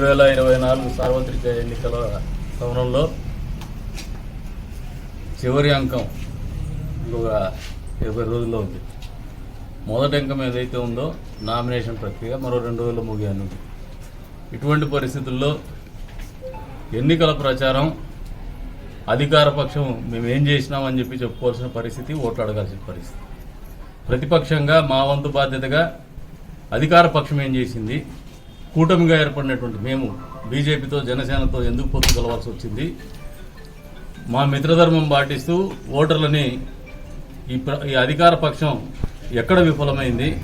రెండు వేల ఇరవై నాలుగు సార్వత్రిక ఎన్నికల సమరంలో చివరి అంకం ఇంకొక ఇరవై రోజుల్లో ఉంది. మొదటి అంకం ఏదైతే ఉందో నామినేషన్ ప్రక్రియ మరో రెండు రోజుల్లో ముగియాను ఇటువంటి పరిస్థితుల్లో ఎన్నికల ప్రచారం అధికార పక్షం మేము ఏం చేసినామని చెప్పి చెప్పుకోవాల్సిన పరిస్థితి ఓట్లు అడగాల్సిన పరిస్థితి. ప్రతిపక్షంగా మా వంతు బాధ్యతగా అధికార పక్షం ఏం చేసింది? కూటమిగా ఏర్పడినటువంటి మేము బీజేపీతో జనసేనతో ఎందుకు పొత్తు కలవాల్సి వచ్చింది? మా మిత్రధర్మం పాటిస్తూ ఓటర్లని ఈ ప్ర- ఈ అధికార పక్షం ఎక్కడ విఫలమైంది?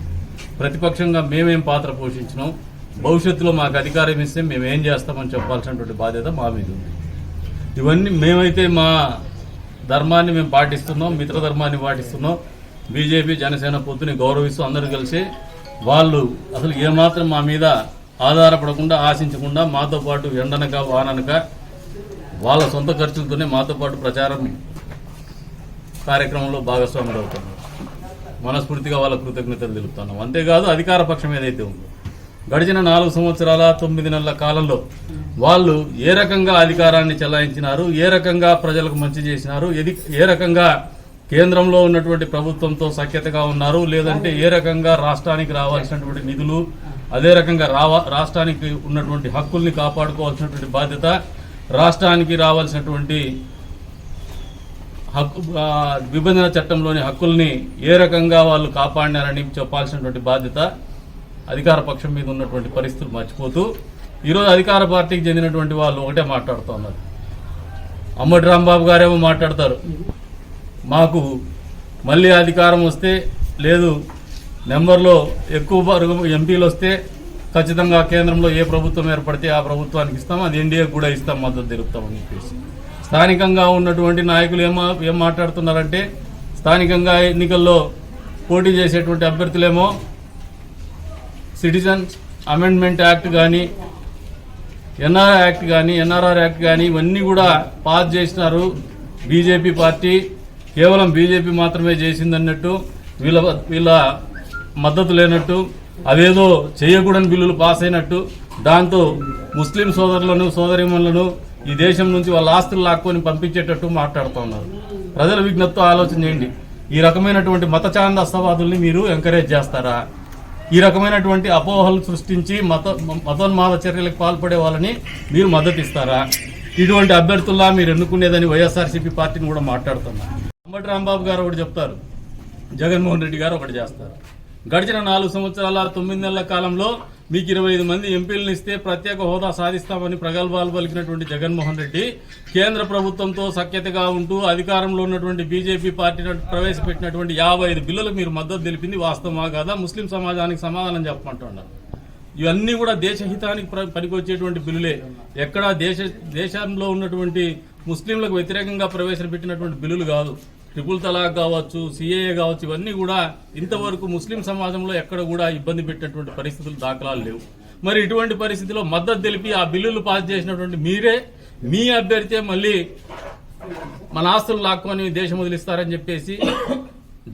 ప్రతిపక్షంగా మేమేం పాత్ర పోషించినాం? భవిష్యత్తులో మాకు అధికారం ఇస్తే మేము ఏం చేస్తామని చెప్పాల్సినటువంటి బాధ్యత మా మీద ఉంది. ఇవన్నీ మేమైతే మా ధర్మాన్ని మేము పాటిస్తున్నాం మిత్రధర్మాన్ని పాటిస్తున్నాం. బీజేపీ జనసేన పొత్తుని గౌరవిస్తూ అందరూ కలిసి వాళ్ళు అసలు ఏమాత్రం మా మీద ఆధారపడకుండా ఆశించకుండా మాతో పాటు ఎండనక వాననక వాళ్ళ సొంత ఖర్చులతోనే మాతో పాటు ప్రచారం కార్యక్రమంలో భాగస్వాములు అవుతున్నారు. మనస్ఫూర్తిగా వాళ్ళ కృతజ్ఞతలు తెలుపుతున్నాం. అంతేకాదు అధికార పక్షం ఏదైతే ఉందో గడిచిన నాలుగు సంవత్సరాల తొమ్మిది నెలల కాలంలో వాళ్ళు ఏ రకంగా అధికారాన్ని చెలాయించినారు ఏ రకంగా ప్రజలకు మంచి చేసినారు ఎది ఏ రకంగా కేంద్రంలో ఉన్నటువంటి ప్రభుత్వంతో సఖ్యతగా ఉన్నారు లేదంటే ఏ రకంగా రాష్ట్రానికి రావాల్సినటువంటి నిధులు అదే రకంగా రావా రాష్ట్రానికి ఉన్నటువంటి హక్కుల్ని కాపాడుకోవాల్సినటువంటి బాధ్యత రాష్ట్రానికి రావాల్సినటువంటి హక్కు విభజన చట్టంలోని హక్కుల్ని ఏ రకంగా వాళ్ళు కాపాడినారని చెప్పాల్సినటువంటి బాధ్యత అధికార పక్షం మీద ఉన్నటువంటి పరిస్థితులు మర్చిపోతూ ఈరోజు అధికార పార్టీకి చెందినటువంటి వాళ్ళు ఒకటే మాట్లాడుతున్నారు అమ్మటి రాంబాబు గారేమో మాట్లాడతారు. మాకు మళ్ళీ అధికారం వస్తే లేదు నెంబర్లో ఎక్కువ వరకు ఎంపీలు వస్తే ఖచ్చితంగా కేంద్రంలో ఏ ప్రభుత్వం ఏర్పడితే ఆ ప్రభుత్వానికి ఇస్తాం అది ఎన్డీఏకి కూడా ఇస్తాం మద్దతు తెలుపుతామని చెప్పేసి. స్థానికంగా ఉన్నటువంటి నాయకులు ఏం ఏం మాట్లాడుతున్నారంటే స్థానికంగా ఎన్నికల్లో పోటీ చేసేటువంటి అభ్యర్థులేమో సిటిజన్స్ అమెండ్మెంట్ యాక్ట్ కానీ ఎన్ఆర్ఆర్ యాక్ట్ కానీ ఎన్ఆర్ఆర్ యాక్ట్ కానీ ఇవన్నీ కూడా పాస్ చేసినారు బీజేపీ పార్టీ. కేవలం బీజేపీ మాత్రమే చేసిందన్నట్టు వీళ్ళ వీళ్ళ మద్దతు లేనట్టు అవేదో చేయకూడని బిల్లులు పాస్ అయినట్టు దాంతో ముస్లిం సోదరులను సోదరిమణులను ఈ దేశం నుంచి వాళ్ళ ఆస్తులు లాక్కొని పంపించేటట్టు మాట్లాడుతూ ఉన్నారు. ప్రజల విజ్ఞప్తితో ఆలోచన చేయండి. ఈ రకమైనటువంటి మతచాందస్తవాదుల్ని మీరు ఎంకరేజ్ చేస్తారా? ఈ రకమైనటువంటి అపోహలు సృష్టించి మత మతోన్మాద చర్యలకు పాల్పడే వాళ్ళని మీరు మద్దతు ఇస్తారా ఇటువంటి అభ్యర్థుల్లా మీరు ఎన్నుకునేదని వైఎస్ఆర్సీపీ పార్టీని కూడా మాట్లాడుతున్నారు. అంబటి రాంబాబు గారు ఒకటి చెప్తారు. జగన్మోహన్ రెడ్డి గారు ఒకటి చేస్తారు. గడిచిన నాలుగు సంవత్సరాల తొమ్మిది నెలల కాలంలో మీకు ఇరవై ఐదు మంది ఎంపీలను ఇస్తే ప్రత్యేక హోదా సాధిస్తామని ప్రగల్భాలు పలికినటువంటి జగన్మోహన్ రెడ్డి కేంద్ర ప్రభుత్వంతో సఖ్యతగా ఉంటూ అధికారంలో ఉన్నటువంటి బీజేపీ పార్టీ ప్రవేశపెట్టినటువంటి యాభై ఐదు బిల్లులకు మీరు మద్దతు తెలిపింది వాస్తవమా కాదా? ముస్లిం సమాజానికి సమాధానం చెప్పమంటున్నారు ఇవన్నీ కూడా దేశహితానికి పనికొచ్చేటువంటి బిల్లులే. ఎక్కడా దేశ దేశంలో ఉన్నటువంటి ముస్లింలకు వ్యతిరేకంగా ప్రవేశపెట్టినటువంటి బిల్లులు కాదు. ట్రిపుల్ తలాక్ కావచ్చు సిఏఏ కావచ్చు ఇవన్నీ కూడా ఇంతవరకు ముస్లిం సమాజంలో ఎక్కడ కూడా ఇబ్బంది పెట్టినటువంటి పరిస్థితులు దాఖలాలు లేవు. మరి ఇటువంటి పరిస్థితిలో మద్దతు తెలిపి ఆ బిల్లులు పాస్ చేసినటువంటి మీరే మీ అభ్యర్థి మళ్ళీ మన ఆస్తులు లాక్కొని దేశం వదిలిస్తారని చెప్పేసి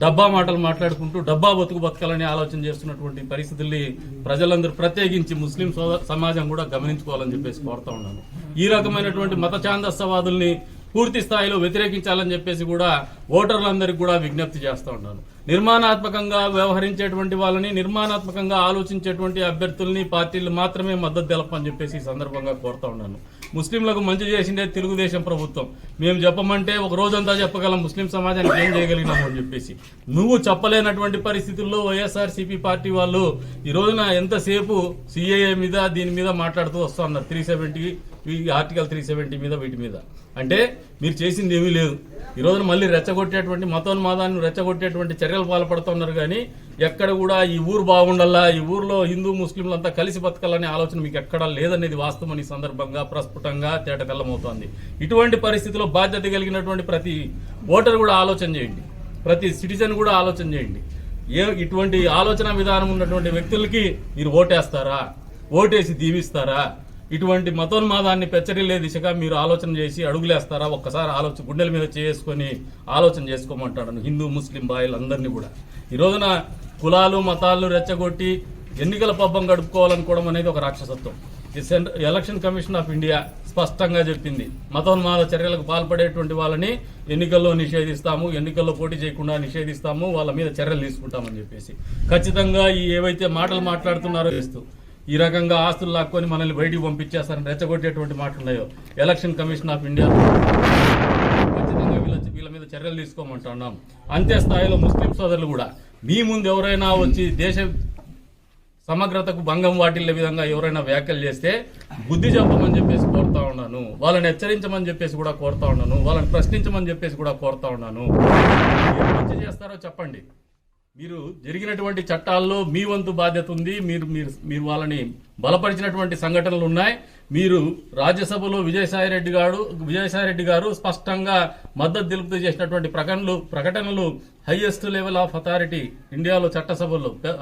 డబ్బా మాటలు మాట్లాడుకుంటూ డబ్బా బతుకు బతకాలని ఆలోచన చేస్తున్నటువంటి పరిస్థితుల్ని ప్రజలందరూ ప్రత్యేకించి ముస్లిం సమాజం కూడా గమనించుకోవాలని చెప్పేసి కోరుతా ఉన్నాను. ఈ రకమైనటువంటి మత ఛాందస్తవాదుల్ని పూర్తి స్థాయిలో వ్యతిరేకించాలని చెప్పేసి కూడా ఓటర్లందరికీ కూడా విజ్ఞప్తి చేస్తూ ఉన్నాను. నిర్మాణాత్మకంగా వ్యవహరించేటువంటి వాళ్ళని నిర్మాణాత్మకంగా ఆలోచించేటువంటి అభ్యర్థుల్ని పార్టీలు మాత్రమే మద్దతు తెలపని చెప్పేసి ఈ సందర్భంగా కోరుతా ఉన్నాను. ముస్లింలకు మంచి చేసిందే తెలుగుదేశం ప్రభుత్వం. మేము చెప్పమంటే ఒక రోజంతా చెప్పగలం ముస్లిం సమాజానికి ఏం చేయగలిగినాము అని చెప్పేసి. నువ్వు చెప్పలేనటువంటి పరిస్థితుల్లో వైఎస్ఆర్సీపీ పార్టీ వాళ్ళు ఈ రోజున ఎంతసేపు సిఏఏ మీద దీని మీద మాట్లాడుతూ వస్తున్నారు three seventy article three seventy మీద వీటి మీద. అంటే మీరు చేసింది ఏమీ లేదు. ఈ రోజున మళ్ళీ రెచ్చగొట్టేటువంటి మతోన్మాదాన్ని రెచ్చగొట్టేటువంటి చర్యలు పాల్పడుతున్నారు కానీ ఎక్కడ కూడా ఈ ఊరు బాగుండాలా ఈ ఊర్లో హిందూ ముస్లింలంతా కలిసి బతకాలనే ఆలోచన మీకు ఎక్కడా లేదనేది వాస్తవం ఈ సందర్భంగా ప్రస్ఫుటంగా తేటతెల్లమవుతోంది. ఇటువంటి పరిస్థితిలో బాధ్యత కలిగినటువంటి ప్రతి ఓటర్ కూడా ఆలోచన చేయండి. ప్రతి సిటిజన్ కూడా ఆలోచన చేయండి. ఏ ఇటువంటి ఆలోచన విధానం ఉన్నటువంటి వ్యక్తులకి మీరు ఓటేస్తారా? ఓటేసి దీవిస్తారా? ఇటువంటి మతోన్మాదాన్ని పెచ్చరిల్లే దిశగా మీరు ఆలోచన చేసి అడుగులేస్తారా? ఒక్కసారి ఆలోచన గుండెల మీద చేసుకొని ఆలోచన చేసుకోమంటాడు హిందూ ముస్లిం బాయిలు అందరినీ కూడా. ఈ రోజున కులాలు మతాలను రెచ్చగొట్టి ఎన్నికల పబ్బం గడుపుకోవాలనుకోవడం అనేది ఒక రాక్షసత్వం. ఈ ఎలక్షన్ కమిషన్ ఆఫ్ ఇండియా స్పష్టంగా చెప్పింది. మతోన్మాద చర్యలకు పాల్పడేటువంటి వాళ్ళని ఎన్నికల్లో నిషేధిస్తాము ఎన్నికల్లో పోటీ చేయకుండా నిషేధిస్తాము వాళ్ళ మీద చర్యలు తీసుకుంటామని చెప్పేసి. ఖచ్చితంగా ఈ ఏవైతే మాటలు మాట్లాడుతున్నారో చేస్తూ ఈ రకంగా ఆస్తులు లాక్కొని మనల్ని బయటికి పంపించేస్తారని రెచ్చగొట్టేటువంటి మాటలు ఉన్నాయో ఎలక్షన్ కమిషన్ ఆఫ్ ఇండియా ఖచ్చితంగా వీళ్ళ వీళ్ళ మీద చర్యలు తీసుకోమంటున్నాం. అంతే స్థాయిలో ముస్లిం సోదరులు కూడా. మీ ముందు ఎవరైనా వచ్చి దేశ సమగ్రతకు భంగం వాటిల్లే విధంగా ఎవరైనా వ్యాఖ్యలు చేస్తే బుద్ధి చెప్పమని చెప్పేసి కోరుతా ఉన్నాను. వాళ్ళని హెచ్చరించమని చెప్పేసి కూడా కోరుతా ఉన్నాను. వాళ్ళని ప్రశ్నించమని చెప్పేసి కూడా కోరుతా ఉన్నాను. ఏం మంచి చేస్తారో చెప్పండి. మీరు జరిగినటువంటి చట్టాల్లో మీ వంతు బాధ్యత ఉంది మీరు మీరు మీరు వాళ్ళని బలపరిచినటువంటి సంఘటనలు ఉన్నాయి. మీరు రాజ్యసభలో విజయసాయి రెడ్డి గారు విజయసాయి రెడ్డి గారు స్పష్టంగా మద్దతు తెలుపుతూ చేసినటువంటి ప్రకటనలు ప్రకటనలు హైయెస్ట్ లెవెల్ ఆఫ్ అథారిటీ ఇండియాలో చట్టసభల్లో పె-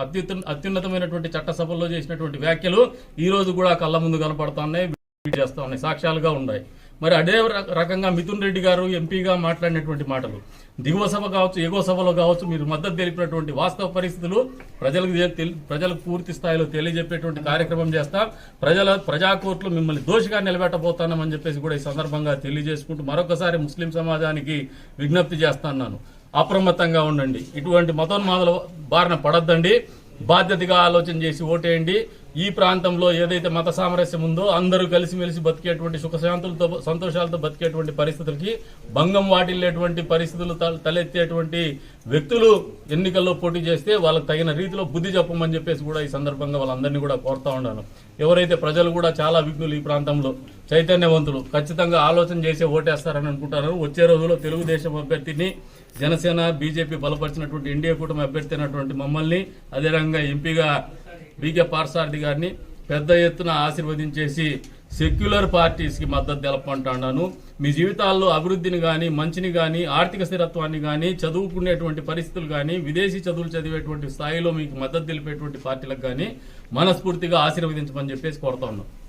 అత్యున్నతమైనటువంటి చట్టసభల్లో చేసినటువంటి వ్యాఖ్యలు ఈ రోజు కూడా కళ్ళ ముందు కనపడుతున్నాయి చేస్తా ఉన్నాయి సాక్ష్యాలుగా ఉన్నాయి. మరి అదే రకంగా మిథున్ రెడ్డి గారు ఎంపీగా మాట్లాడినటువంటి మాటలు. దిగువ సభ కావచ్చు ఎగువ సభలో కావచ్చు మీరు మద్దతు తెలిపినటువంటి వాస్తవ పరిస్థితులు ప్రజలకు తెలి- ప్రజలకు పూర్తి స్థాయిలో తెలియజెప్పేటువంటి కార్యక్రమం చేస్తాం. ప్రజల ప్రజా కోర్టులు మిమ్మల్ని దోషిగా నిలబెట్టబోతామని చెప్పేసి కూడా ఈ సందర్భంగా తెలియజేసుకుంటూ మరొకసారి ముస్లిం సమాజానికి విజ్ఞప్తి చేస్తున్నాను అప్రమత్తంగా ఉండండి. ఇటువంటి మతోన్మాదుల బారిన పడొద్దండి. బాధ్యతగా ఆలోచన చేసి ఓటేయండి. ఈ ప్రాంతంలో ఏదైతే మత సామరస్యం ఉందో అందరూ కలిసిమెలిసి బతికేటువంటి సుఖశాంతులతో సంతోషాలతో బతికేటువంటి పరిస్థితులకి భంగం వాటిల్లేటువంటి పరిస్థితులు తల- తలెత్తేటువంటి వ్యక్తులు ఎన్నికల్లో పోటీ చేస్తే వాళ్ళకి తగిన రీతిలో బుద్ధి చెప్పమని చెప్పేసి కూడా ఈ సందర్భంగా వాళ్ళందరినీ కూడా కోరుతా ఉన్నాను. ఎవరైతే ప్రజలు కూడా చాలా విఘ్నులు ఈ ప్రాంతంలో చైతన్యవంతులు ఖచ్చితంగా ఆలోచన చేసే ఓటేస్తారని అనుకుంటారు. వచ్చే రోజుల్లో తెలుగుదేశం అభ్యర్థిని జనసేన బీజేపీ బలపరిచినటువంటి ఎన్డీఏ కూటమి అభ్యర్థి అయినటువంటి మమ్మల్ని అదే రకంగా ఎంపీగా బీకే పార్సారథి గారిని పెద్ద ఎత్తున ఆశీర్వదించేసి సెక్యులర్ పార్టీస్కి మద్దతు తెలపంటున్నాను మీ జీవితాల్లో అభివృద్ధిని కానీ మంచిని కానీ ఆర్థిక స్థిరత్వాన్ని కానీ చదువుకునేటువంటి పరిస్థితులు కానీ విదేశీ చదువులు చదివేటువంటి స్థాయిలో మీకు మద్దతు తెలిపేటువంటి పార్టీలకు కానీ మనస్ఫూర్తిగా ఆశీర్వదించమని చెప్పేసి కోరుతా ఉన్నాం.